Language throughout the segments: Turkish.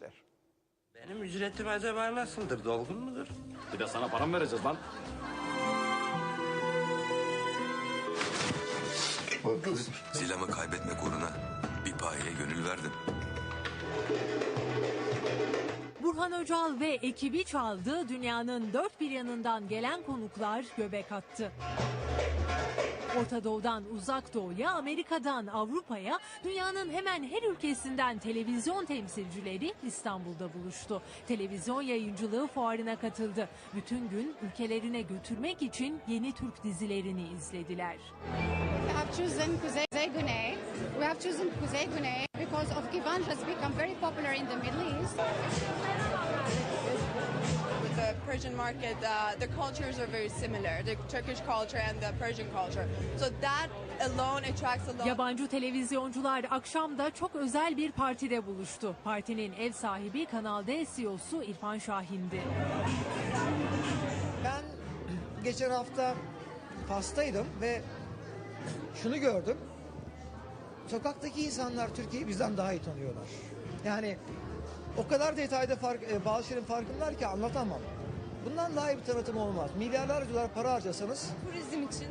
işler. Benim ücretim acaba nasıldır? Dolgun mudur? Bir de sana param vereceğiz lan. Zilamı kaybetmek uğruna bir paye gönül verdim. Burhan Öcal ve ekibi çaldı. Dünyanın dört bir yanından gelen konuklar göbek attı. Orta Doğu'dan Uzak Doğu'ya, Amerika'dan Avrupa'ya, dünyanın hemen her ülkesinden televizyon temsilcileri İstanbul'da buluştu. Televizyon yayıncılığı fuarına katıldı. Bütün gün ülkelerine götürmek için yeni Türk dizilerini izlediler. We have chosen Kuzey Güney. We have chosen Kuzey Güney because of Kivan has become very popular in the Middle East. Persian market, uh, the cultures are very similar, the Turkish culture and the Persian culture. So that alone attracts a lot. Yabancı televizyoncular akşamda çok özel bir partide buluştu. Partinin ev sahibi Kanal D CEO'su İrfan Şahin'di. Ben geçen hafta hastaydım ve şunu gördüm. Sokaktaki insanlar Türkiye'yi bizden daha iyi tanıyorlar. Yani o kadar detayda fark, e, bazı şeylerin farkındalar ki anlatamam. Bundan daha iyi bir tanıtım olmaz. Milyarlarca dolar para harcasanız Turizm için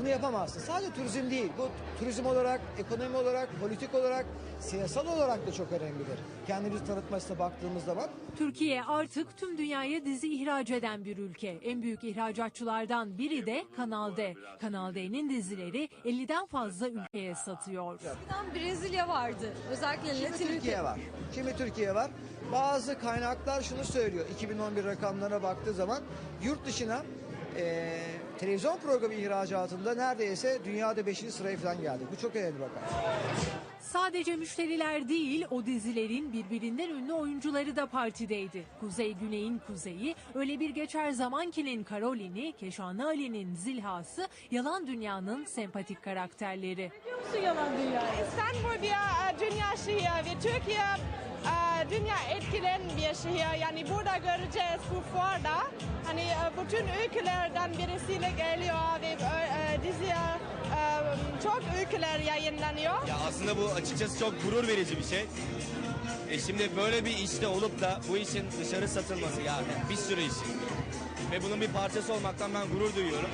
bunu yapamazsınız. Sadece turizm değil. Bu turizm olarak, ekonomi olarak, politik olarak, siyasal olarak da çok önemlidir. Kendimizi tanıtmasına baktığımız zaman Türkiye artık tüm dünyaya dizi ihraç eden bir ülke. En büyük ihracatçılardan biri de Kanal D. Kanal D'nin dizileri 50'den fazla ülkeye satıyor. Brezilya vardı. Özellikle Şimdi Latin Türkiye var. Şimdi Türkiye var. Bazı kaynaklar şunu söylüyor. 2011 rakamlarına baktığı zaman yurt dışına eee, televizyon programı ihracatında neredeyse dünyada 5. sıraya falan geldik. Bu çok önemli rakam. Sadece müşteriler değil, o dizilerin birbirinden ünlü oyuncuları da partideydi. Kuzey Güney'in kuzeyi, öyle bir geçer zamankinin Karolin'i, Keşanlı Ali'nin Zilhası, Yalan Dünya'nın sempatik karakterleri. İstanbul bir e, dünya şehri ve Türkiye e, dünya etkilen bir şehir. Yani burada göreceğiz bu fuarda. Hani e, bütün ülkelerden birisiyle geliyor ve dizi e, çok ülkeler yayınlanıyor. Ya aslında bu açıkçası çok gurur verici bir şey. E şimdi böyle bir işte olup da bu işin dışarı satılması yani bir sürü iş. Ve bunun bir parçası olmaktan ben gurur duyuyorum.